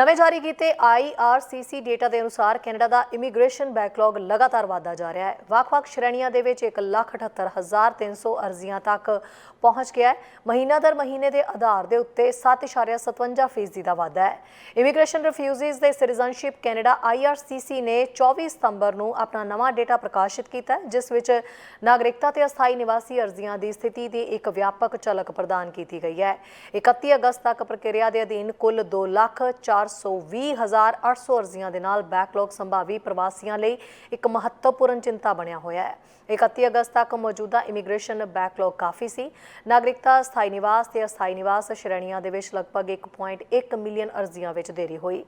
ਨਵੇਂ ਜਾਰੀ ਕੀਤੇ IRCC ਡੇਟਾ ਦੇ ਅਨੁਸਾਰ ਕੈਨੇਡਾ ਦਾ ਇਮੀਗ੍ਰੇਸ਼ਨ ਬੈਕਲੌਗ ਲਗਾਤਾਰ ਵਧਦਾ ਜਾ ਰਿਹਾ ਹੈ। ਵੱਖ-ਵੱਖ ਸ਼੍ਰੇਣੀਆਂ ਦੇ ਵਿੱਚ 1,78,300 ਅਰਜ਼ੀਆਂ ਤੱਕ ਪਹੁੰਚ ਗਿਆ ਹੈ। ਮਹੀਨਾ ਦਰ ਮਹੀਨੇ ਦੇ ਆਧਾਰ ਦੇ ਉੱਤੇ 7.57% ਫੀਸਦੀ ਦਾ ਵਾਧਾ ਹੈ। ਇਮੀਗ੍ਰੇਸ਼ਨ ਰਿਫਿਊਜੀਜ਼ ਦੇ ਸਿਟੀਜ਼ਨਸ਼ਿਪ ਕੈਨੇਡਾ IRCC ਨੇ 24 ਸਤੰਬਰ ਨੂੰ ਆਪਣਾ ਨਵਾਂ ਡੇਟਾ ਪ੍ਰਕਾਸ਼ਿਤ ਕੀਤਾ ਜਿਸ ਵਿੱਚ ਨਾਗਰਿਕਤਾ ਤੇ ਅਸਥਾਈ ਨਿਵਾਸੀ ਅਰਜ਼ੀਆਂ ਦੀ ਸਥਿਤੀ ਦੀ ਇੱਕ ਵਿਆਪਕ ਝਲਕ ਪ੍ਰਦਾਨ ਕੀਤੀ ਗਈ ਹੈ। 31 ਅਗਸਤ ਤੱਕ ਪ੍ਰਕਿਰਿਆ ਦੇ ਅਧੀਨ ਕੁੱਲ 2,42,800 ਅਰਜ਼ੀਆਂ ਦੇ ਨਾਲ ਬੈਕਲੌਗ ਸੰਭਾਵੀ ਪ੍ਰਵਾਸੀਆਂ ਲਈ ਇੱਕ ਮਹੱਤਵਪੂਰਨ ਚਿੰਤਾ ਬਣਿਆ ਹੋਇਆ ਹੈ। 31 ਅਗਸਤ ਤੱਕ ਮੌਜੂਦਾ ਇਮੀਗ੍ਰੇਸ਼ਨ ਬੈਕਲੌਗ ਕਾਫੀ ਸੀ। ਨਾਗਰਿਕਤਾ ਸਥਾਈ ਨਿਵਾਸ ਤੇ ਅਸਥਾਈ ਨਿਵਾਸ ਸ਼੍ਰੇਣੀਆਂ ਦੇ ਵਿੱਚ ਲਗਭਗ 1.1 ਮਿਲੀਅਨ ਅਰਜ਼ੀਆਂ ਵਿੱਚ ਦੇਰੀ ਹੋਈ।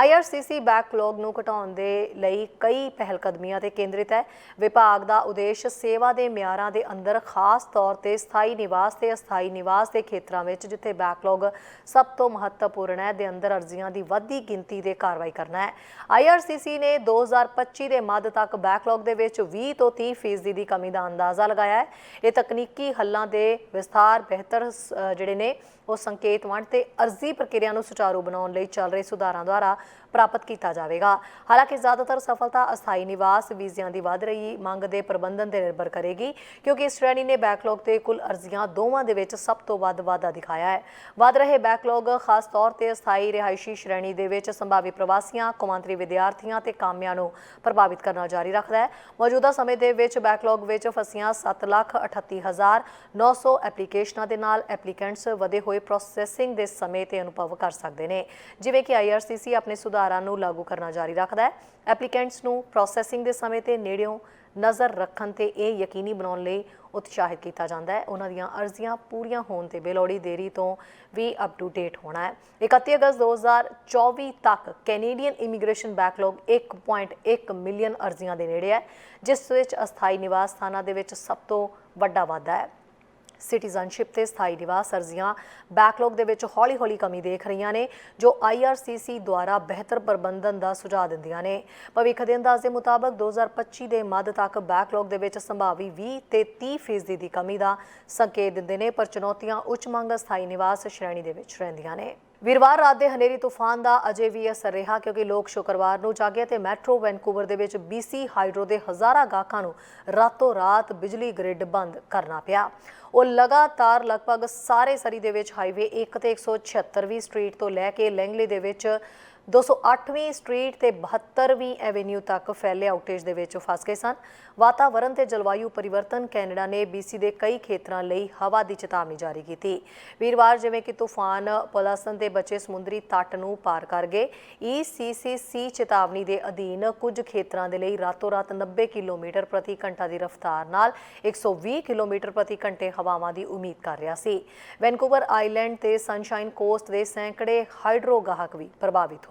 IRCC ਬੈਕਲੌਗ ਨੂੰ ਘਟਾਉਣ ਦੇ ਲਈ ਕਈ ਪਹਿਲਕਦਮੀਆਂ ਤੇ ਕੇਂਦਰਿਤ ਹੈ। ਵਿਭਾਗ ਦਾ ਉਦੇਸ਼ ਸੇਵਾ ਦੇ ਮਿਆਰਾਂ ਦੇ ਅੰਦਰ ਖਾਸ ਤੌਰ ਤੇ ਸਥਾਈ ਨਿਵਾਸ ਤੇ ਅਸਥਾਈ ਨਿਵਾਸ ਦੇ ਖੇਤਰਾਂ ਵਿੱਚ ਜਿੱਥੇ ਬੈਕਲੌਗ ਸਭ ਤੋਂ ਮਹੱਤਵਪੂਰਨ ਹੈ ਦੇ ਅੰਦਰ ਅਰਜ਼ੀਆਂ ਦੀ ਵੱਧਦੀ ਗਿਣਤੀ ਦੇ ਕਾਰਵਾਈ ਕਰਨਾ ਹੈ। IRCC ਨੇ 2025 ਦੇ ਮੱਧ ਤੱਕ ਬੈਕਲੌਗ ਦੇ ਵਿੱਚ 20 ਤੋਂ 30 ਫੀਸਦੀ ਦੀ ਕਮੀ ਦਾ ਅੰਦਾਜ਼ਾ ਲਗਾਇਆ ਹੈ। ਇਹ ਤਕਨੀਕੀ ਹੱਲਾਂ ਦੇ ਵਿਸਥਾਰ, ਬਿਹਤਰ ਜਿਹੜੇ ਨੇ, ਉਹ ਸੰਕੇਤ ਵੰਡ ਤੇ ਅਰਜ਼ੀ ਪ੍ਰਕਿਰਿਆ ਨੂੰ ਸੁਚਾਰੂ ਬਣਾਉਣ ਲਈ ਚੱਲ ਰਹੇ ਸੁਧਾਰਾਂ ਦੁਆਰਾ ਪ੍ਰਾਪਤ ਕੀਤਾ ਜਾਵੇਗਾ। ਹਾਲਾਂਕਿ ਜ਼ਿਆਦਾਤਰ ਸਫਲਤਾ ਅਸਥਾਈ ਨਿਵਾਸ ਵੀਜ਼ਿਆਂ ਦੀ ਵਧ ਰਹੀ ਮੰਗ ਦੇ ਪ੍ਰਬੰਧਨ ਤੇ ਨਿਰਭਰ ਕਰੇਗੀ, ਕਿਉਂਕਿ ਇਸ ਸ਼੍ਰੇਣੀ ਨੇ ਬੈਕਲੌਗ ਤੇ ਕੁੱਲ ਅਰਜ਼ੀਆਂ ਦੋਵਾਂ ਦੇ ਵਿੱਚ ਸਭ ਤੋਂ ਵੱਧ ਵਾਧਾ ਦਿਖਾਇਆ ਹੈ। ਵਧ ਰਹੇ ਬੈਕਲੌਗ ਖਾਸ ਤੌਰ ਤੇ ਅਸਥਾਈ ਰਿਹਾਇਸ਼ੀ ਸ਼੍ਰੇਣੀ ਦੇ ਵਿੱਚ ਸੰਭਾਵੀ ਪ੍ਰਵਾਸੀਆਂ, ਕੌਮਾਂਤਰੀ ਵਿਦਿਆਰਥੀਆਂ ਤੇ ਕਾਮਿਆਂ ਨੂੰ ਪ੍ਰਭਾਵਿਤ ਕਰਨਾ ਜਾਰੀ ਰੱਖਦਾ ਹੈ। ਮੌਜੂਦਾ ਸਮੇਂ ਦੇ ਵਿੱਚ ਬੈਕਲੌਗ ਵਿੱਚ ਫਸੀਆਂ 738900 ਐਪਲੀਕੇਸ਼ਨਾਂ ਦੇ ਨਾਲ ਐਪਲੀਕੈਂਟਸ ਵਧੇ ਹੋਏ ਪ੍ਰੋਸੈਸਿੰਗ ਦੇ ਸਮੇਂ ਤੇ ਅਨੁਭਵ ਕਰ ਸਕਦੇ ਨੇ। ਜਿਵੇਂ ਕਿ IRCC ਆਪਣੇ ਸੁਧਾਰਾਂ ਨੂੰ ਲਾਗੂ ਕਰਨਾ ਜਾਰੀ ਰੱਖਦਾ ਹੈ। ਐਪਲੀਕੈਂਟਸ ਨੂੰ ਪ੍ਰੋਸੈਸਿੰਗ ਦੇ ਸਮੇਂ ਤੇ ਨੇੜਿਓਂ ਨਜ਼ਰ ਰੱਖਣ ਤੇ ਇਹ ਯਕੀਨੀ ਬਣਾਉਣ ਲਈ ਉਤਸ਼ਾਹਿਤ ਕੀਤਾ ਜਾਂਦਾ ਹੈ। ਉਹਨਾਂ ਦੀਆਂ ਅਰਜ਼ੀਆਂ ਪੂਰੀਆਂ ਹੋਣ ਤੇ ਬੇਲੋੜੀ ਦੇਰੀ ਤੋਂ ਵੀ ਅਪ ਟੂ ਡੇਟ ਹੋਣਾ ਹੈ। 31 ਅਗਸਤ 2024 ਤੱਕ ਕੈਨੇਡੀਅਨ ਇਮੀਗ੍ਰੇਸ਼ਨ ਬੈਕਲੌਗ 1.1 ਮਿਲੀਅਨ ਅਰਜ਼ੀਆਂ ਦੇ ਨੇੜੇ ਹੈ, ਜਿਸ ਵਿੱਚ ਅਸਥਾਈ ਨਿਵਾਸ ਸਥਾਨਾਂ ਦੇ ਵਿੱਚ ਸਭ ਤੋਂ ਵੱਡਾ ਵਾਧਾ ਹੈ। ਸਿਟੀਜ਼ਨਸ਼ਿਪ ਤੇ ਸਥਾਈ ਨਿਵਾਸ ਅਰਜ਼ੀਆਂ ਬੈਕਲੌਗ ਦੇ ਵਿੱਚ ਹੌਲੀ-ਹੌਲੀ ਕਮੀ ਦੇਖ ਰਹੀਆਂ ਨੇ, ਜੋ IRCC ਦੁਆਰਾ ਬਿਹਤਰ ਪ੍ਰਬੰਧਨ ਦਾ ਸੁਝਾਅ ਦਿੰਦੀਆਂ ਨੇ। ਭਵਿੱਖ ਦੇ ਅੰਦਾਜ਼ ਦੇ ਮੁਤਾਬਕ 2025 ਦੇ ਮੱਧ ਤੱਕ ਬੈਕਲੌਗ ਦੇ ਵਿੱਚ ਸੰਭਾਵੀ 20 ਤੇ 30 ਫੀਸਦੀ ਦੀ ਕਮੀ ਦਾ ਸੰਕੇਤ ਦਿੰਦੇ ਨੇ, ਪਰ ਚੁਣੌਤੀਆਂ ਉੱਚ ਮੰਗ ਸਥਾਈ ਨਿਵਾਸ ਸ਼੍ਰੇਣੀ ਦੇ ਵਿੱਚ ਰਹਿੰਦੀਆਂ ਨੇ। ਵੀਰਵਾਰ ਰਾਤ ਦੇ ਹਨੇਰੀ ਤੂਫਾਨ ਦਾ ਅਜੇ ਵੀ ਅਸਰ ਰਿਹਾ, ਕਿਉਂਕਿ ਲੋਕ ਸ਼ੁੱਕਰਵਾਰ ਨੂੰ ਜਾਗੇ ਤੇ ਮੈਟਰੋ ਵੈਨਕੂਵਰ ਦੇ ਵਿੱਚ BC ਹਾਈਡਰੋ ਦੇ ਹਜ਼ਾਰਾਂ ਗਾਹਕਾਂ ਨੂੰ ਰਾਤੋਂ ਰਾਤ ਬਿਜਲੀ ਗ੍ਰਿਡ ਬੰਦ ਕਰਨਾ ਪਿਆ। ਉਹ ਲਗਾਤਾਰ ਲਗਭਗ ਸਾਰੇ ਸਰੀ ਦੇ ਵਿੱਚ ਹਾਈਵੇ 1 ਤੇ 176ਵੀਂ ਸਟਰੀਟ ਤੋਂ ਲੈ ਕੇ ਲੈਂਗਲੇ ਦੇ ਵਿੱਚ 208ਵੀਂ ਸਟਰੀਟ ਤੇ 72ਵੀਂ ਐਵੇਨਿਊ ਤੱਕ ਫੈਲੇ ਆਊਟੇਜ ਦੇ ਵਿੱਚ ਫਸ ਗਏ ਸਨ। ਵਾਤਾਵਰਣ ਤੇ ਜਲਵਾਯੂ ਪਰਿਵਰਤਨ ਕੈਨੇਡਾ ਨੇ BC ਦੇ ਕਈ ਖੇਤਰਾਂ ਲਈ ਹਵਾ ਦੀ ਚੇਤਾਵਨੀ ਜਾਰੀ ਕੀਤੀ। ਵੀਰਵਾਰ ਜਿਵੇਂ ਕਿ ਤੂਫਾਨ ਪੋਲਾਸਨ ਦੇ ਬਚੇ ਸਮੁੰਦਰੀ ਤੱਟ ਨੂੰ ਪਾਰ ਕਰ ਗਏ। E ECCC ਚੇਤਾਵਨੀ ਦੇ ਅਧੀਨ ਕੁਝ ਖੇਤਰਾਂ ਦੇ ਲਈ ਰਾਤੋਂ ਰਾਤ 90 ਕਿਲੋਮੀਟਰ ਪ੍ਰਤੀ ਘੰਟਾ ਦੀ ਰਫ਼ਤਾਰ ਨਾਲ 120 ਕਿਲੋਮੀਟਰ ਪ੍ਰਤੀ ਘੰਟੇ ਹਵਾਵਾਂ ਦੀ ਉਮੀਦ ਕਰ ਰਿਹਾ ਸੀ। ਵੈਨਕੂਵਰ ਆਈਲੈਂਡ ਤੇ ਸਨਸ਼ਾਈਨ ਕੋਸਟ ਦੇ ਸੈਂਕੜੇ ਹਾਈਡਰੋ ਗਾਹਕ ਵੀ ਪ੍ਰਭਾਵਿਤ